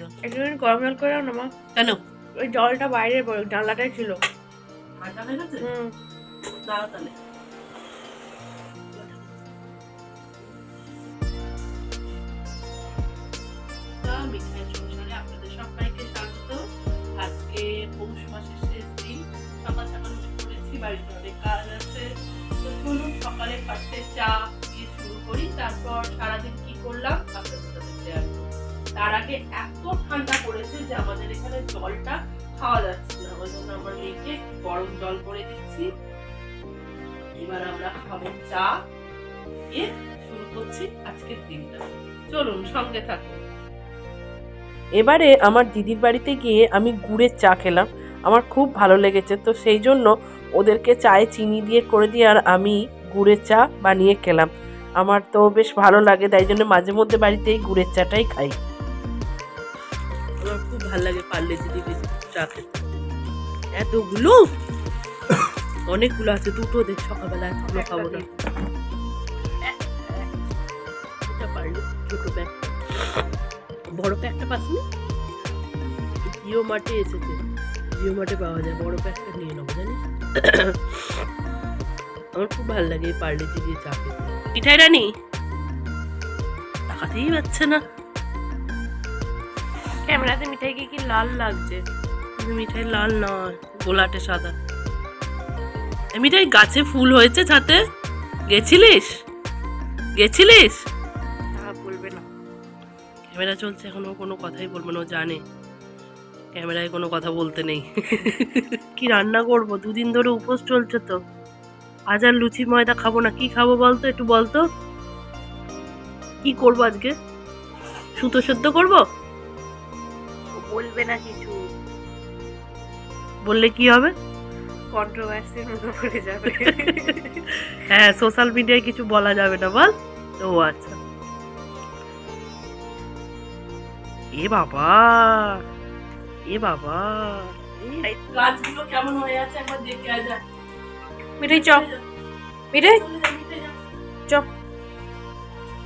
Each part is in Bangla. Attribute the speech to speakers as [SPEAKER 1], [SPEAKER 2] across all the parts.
[SPEAKER 1] দাও
[SPEAKER 2] একটু গরম জল করে দাও না মা।
[SPEAKER 1] কেন?
[SPEAKER 2] ওই জলটা বাইরে জানলাটাই ছিল।
[SPEAKER 1] ঠান্ডা হয়ে গেছে?
[SPEAKER 2] হুম।
[SPEAKER 1] দাঁড়া তাহলে। আপনাদের সবাইকে স্বাগত। আজকে পৌষ মাসের শেষ দিন। সকাল সকাল উঠে পড়েছি বাড়িতে অনেক কাজ আছে। তো চলুন সকালে ফার্স্টে চা দিয়ে শুরু করি তারপর সারাদিন কি করলাম? তার আগে এত ঠান্ডা পড়েছে যে আমাদের এখানে জলটা খাওয়া যাচ্ছে না। ওই জন্য আমার মেয়েকে গরম জল করে দিচ্ছি। এবার আমরা খাব চা। দিয়ে শুরু করছি আজকের দিনটা। চলুন, সঙ্গে থাকুন। এবারে আমার দিদির বাড়িতে গিয়ে আমি গুড়ের চা খেলাম। আমার খুব ভালো লেগেছে, তো সেই জন্য ওদেরকে চায়ে চিনি দিয়ে করে দিয়ে আর আমি গুড়ের চা বানিয়ে খেলাম। আমার তো বেশ ভালো লাগে, তাই জন্য মাঝে মধ্যে বাড়িতেই গুড়ের চাটাই খাই। ভালো লাগে পারলে দিদি চা খেতে এতগুলো অনেকগুলো আছে দুটো দেখ সকালবেলা এতগুলো খাব না। এটা পারলে ছোট ব্যাগ। বড় প্যাকটা পাসনি জিও মার্টে এসেছে। জিও মার্টে পাওয়া যায় বড় প্যাকটা নিয়ে নেব জানিস? আমার খুব ভালো লাগে এই পার্লেজি দিয়ে চা খেতে। মিঠাই রানি? তাকাতেই পাচ্ছে না।
[SPEAKER 2] ক্যামেরাতে মিঠাই কি কি লাল লাগছে?
[SPEAKER 1] কিন্তু মিঠাই লাল নয় গোলাটে সাদা। মিঠাই গাছে ফুল হয়েছে ছাতে? গেছিলিস? গেছিলিস?
[SPEAKER 2] বলবে না।
[SPEAKER 1] ক্যামেরা চলছে এখনও কোনো কথাই বলবে না ও জানে। ক্যামেরায় কোনো কথা বলতে নেই। কি রান্না করব? দুদিন ধরে উপোস চলছে তো। আজ আর লুচি ময়দা খাব না। কি খাব বলতো? একটু বলতো। কি করব আজকে? সুতো সেদ্ধ করব?
[SPEAKER 2] বলবে না কিছু
[SPEAKER 1] বললে কি হবে?
[SPEAKER 2] কন্ট্রোভার্সির মতো করে যাবে।
[SPEAKER 1] হ্যাঁ সোশ্যাল মিডিয়ায় কিছু বলা যাবে না বল। ও আচ্ছা। এ বাবা এ বাবা। এই গাছগুলো কেমন হয়ে আছে? একবার দেখে আয় যা।
[SPEAKER 2] মিঠাই চ মিঠাই চ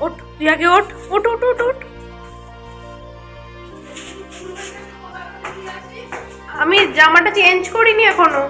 [SPEAKER 2] ওঠ তুই আগে ওঠ। ওঠ ওঠ ওঠ ওঠ। আমি জামাটা চেঞ্জ করিনি এখনও।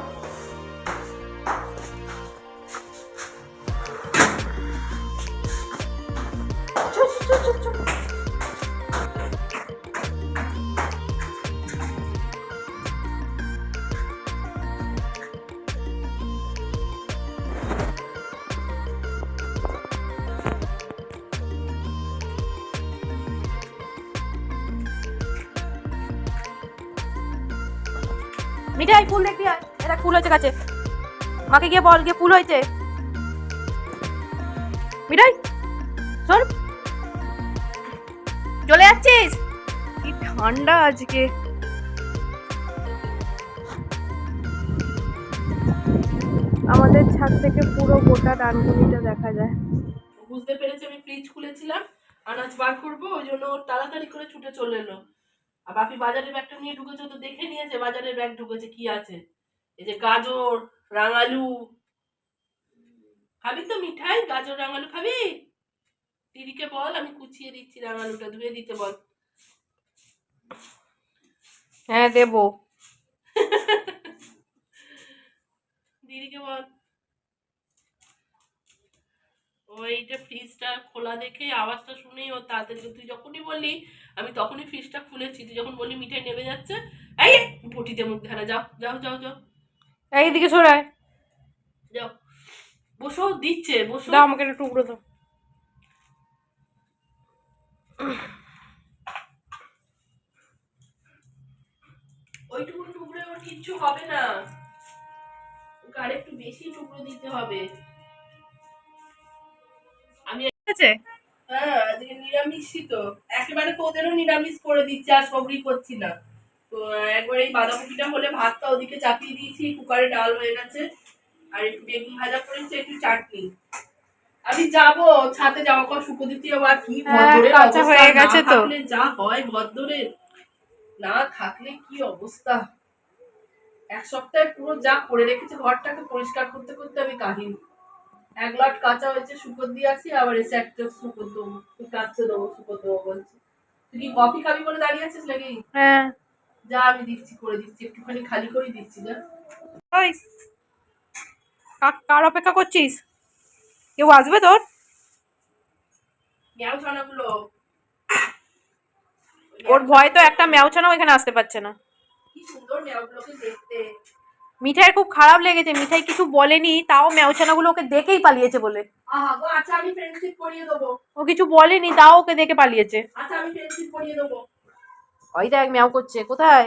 [SPEAKER 2] মিঠাই ফুল দেখবি আয়। এটা ফুল হয়েছে কাছে। মাকে গিয়ে বল, গিয়ে ফুল হয়েছে। মিঠাই শোন চলে যাচ্ছিস? কি ঠান্ডা আজকে। আমাদের ছাদ থেকে পুরো গোটা ডানকুনিটা দেখা যায়।
[SPEAKER 1] বুঝতে পেরেছি, আমি ফ্রিজ খুলেছিলাম। আনাজ বার করব, ওই জন্য তাড়াতাড়ি করে ছুটে চলে এলো। আর বাপি বাজারের ব্যাগটা নিয়ে ঢুকেছে তো দেখে নিয়েছে বাজারের ব্যাগ ঢুকেছে কি আছে? এই যে গাজর রাঙালু। খাবি তো মিঠাই গাজর রাঙালু খাবি? দিদিকে বল আমি কুচিয়ে দিচ্ছি রাঙালুটা ধুয়ে দিতে বল।
[SPEAKER 2] হ্যাঁ দেবো।
[SPEAKER 1] দিদিকে বল। ওইটা ফ্রিজটা খোলা দেখে আওয়াজটা শুনেই ও তাড়াতাড়ি তুই যখনই বললি আমি তখনই ফ্রিজটা খুলেছি। তুই যখন বললি মিঠাই নেমে যাচ্ছে এই পটিতে মুখ ধারা যাও যাও যাও। যাও
[SPEAKER 2] এইদিকে সরায়
[SPEAKER 1] যাও। বসো দিচ্ছে বসো।
[SPEAKER 2] দাও আমাকে একটা টুকরো দাও।
[SPEAKER 1] ওইটুকু টুকরো ওর কিচ্ছু হবে না। ওকে আরেকটু বেশি টুকরো দিতে হবে।
[SPEAKER 2] আছে?
[SPEAKER 1] হ্যাঁ আজকে নিরামিষই তো। একেবারে তোদেরও নিরামিষ করে দিচ্ছি আর সবরি করছি না। তো একবার এই বাঁধাকপিটা হলে ভাতটা ওদিকে চাপিয়ে দিয়েছি কুকারে ডাল হয়ে গেছে আর একটু বেগুন ভাজা করেছি একটু চাটনি। আমি যাব ছাতে জামা কাপড় শুকো দিতে হবে আর কি
[SPEAKER 2] হ্যাঁ,
[SPEAKER 1] ভদ্রের অবস্থা।
[SPEAKER 2] হয়ে গেছে তো।
[SPEAKER 1] যা হয় ভদ্রের। না থাকলে কি অবস্থা? এক সপ্তাহে পুরো যা করে রেখেছে ঘরটাকে পরিষ্কার করতে করতে আমি কাহিনী এক লট কাঁচা হয়েছে শুকর দিয়ে আসি আবার এসে একটা শুকর দেবো কাঁচতে দেবো শুকর দেবো বলছি। তুই কি কফি খাবি বলে দাঁড়িয়ে আছিস নাকি?
[SPEAKER 2] হ্যাঁ।
[SPEAKER 1] যা আমি দিচ্ছি করে দিচ্ছি একটুখানি খালি করেই দিচ্ছি যা।
[SPEAKER 2] ওই কার অপেক্ষা করছিস? কেউ আসবে তোর?
[SPEAKER 1] ম্যাও ছানাগুলো।
[SPEAKER 2] ওর ভয় তো একটা ম্যাওছানাও এখানে আসতে পারছে না।
[SPEAKER 1] কি সুন্দর ম্যাওগুলোকে দেখতে।
[SPEAKER 2] মিঠাইয়ের খুব খারাপ লেগেছে মিঠাই কিছু বলেনি তাও ম্যাওছানাগুলো ওকে দেখেই পালিয়েছে বলে।
[SPEAKER 1] আচ্ছা আমি ফ্রেন্ডশিপ করিয়ে দেবো।
[SPEAKER 2] ও কিছু বলেনি তাও ওকে দেখে পালিয়েছে।
[SPEAKER 1] আচ্ছা আমি ফ্রেন্ডশিপ করিয়ে দেবো।
[SPEAKER 2] ওই দেখ ম্যাও করছে কোথায়?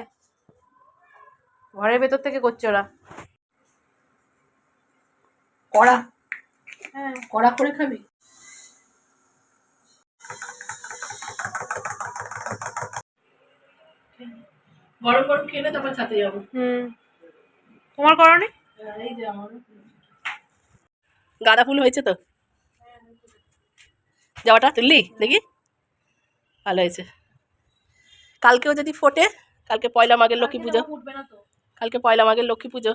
[SPEAKER 2] ঘরের ভেতর থেকে করছে ওরা।
[SPEAKER 1] কড়া?
[SPEAKER 2] হ্যাঁ।
[SPEAKER 1] কড়া করে খাবি? গরম গরম খেলে তারপর ছাতে যাব।
[SPEAKER 2] হুম। তোমার করনি
[SPEAKER 1] এই গাঁদা ফুল হয়েছে তো? যাওয়াটা? তুললি? দেখি। ভালো হয়েছে। কালকেও যদি ফোটে কালকে পয়লা মাঘের লক্ষ্মী পুজো। কালকে পয়লা মাঘের লক্ষ্মী পুজো।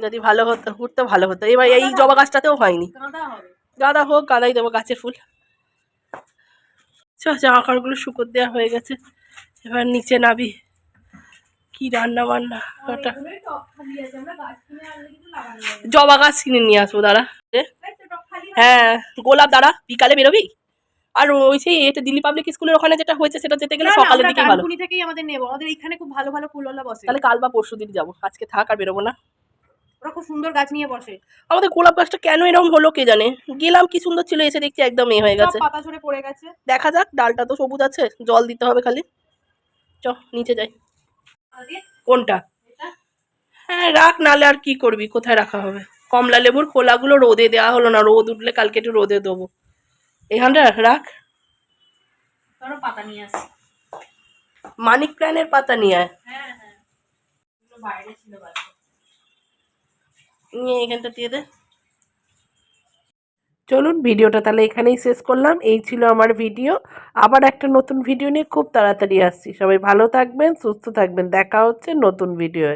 [SPEAKER 1] যদি ভালো হতো উঠতে ভালো হতো। এবার এই জবা গাছটাতেও হয়নি। গাঁদা হোক গাঁদাই দেবো গাছের ফুল। জামা কাপড়গুলো শুকোর দেওয়া হয়ে গেছে। এবার নিচে নাবি। কি রান্না বান্না ওটা। জবা গাছ কিনে নিয়ে আসব দাঁড়া। হ্যাঁ গোলাপ দাঁড়া বিকালে বেরোবি? আর ওই সেই এটা দিল্লি পাবলিক স্কুলের ওখানে যেটা হয়েছে সেটা যেতে গেলে সকালের দিকে ভালো।
[SPEAKER 2] থেকেই আমাদের নেব আমাদের এখানে খুব ভালো ভালো ফুলওয়ালা বসে।
[SPEAKER 1] তাহলে কাল বা পরশু দিন যাব আজকে থাক আর বেরোবো না।
[SPEAKER 2] ওরা খুব সুন্দর গাছ নিয়ে বসে।
[SPEAKER 1] আমাদের গোলাপ গাছটা কেন এরকম হলো কে জানে? গেলাম কি সুন্দর ছিল এসে দেখছি একদম এ হয়ে গেছে।
[SPEAKER 2] পাতা ঝরে পড়ে গেছে।
[SPEAKER 1] দেখা যাক ডালটা তো সবুজ আছে জল দিতে হবে খালি। চ নিচে যাই। কোনটা? হ্যাঁ রাখ নালে আর কি করবি? কোথায় রাখা হবে? কমলা লেবুর খোলাগুলো রোদে দেওয়া হলো না রোদ উঠলে কালকে একটু রোদে দেবো। এখানটা রাখ
[SPEAKER 2] পাতা নিয়ে আসি।
[SPEAKER 1] মানিক প্ল্যানের পাতা নিয়ে আয়।
[SPEAKER 2] হ্যাঁ হ্যাঁ।
[SPEAKER 1] নিয়ে এখানটা দিয়ে দে। চলুন ভিডিওটা তাহলে এখানেই শেষ করলাম। এই ছিল আমার ভিডিও। আবার একটা নতুন ভিডিও নিয়ে খুব তাড়াতাড়ি আসছি। সবাই ভালো থাকবেন, সুস্থ থাকবেন। দেখা হচ্ছে নতুন ভিডিওয়।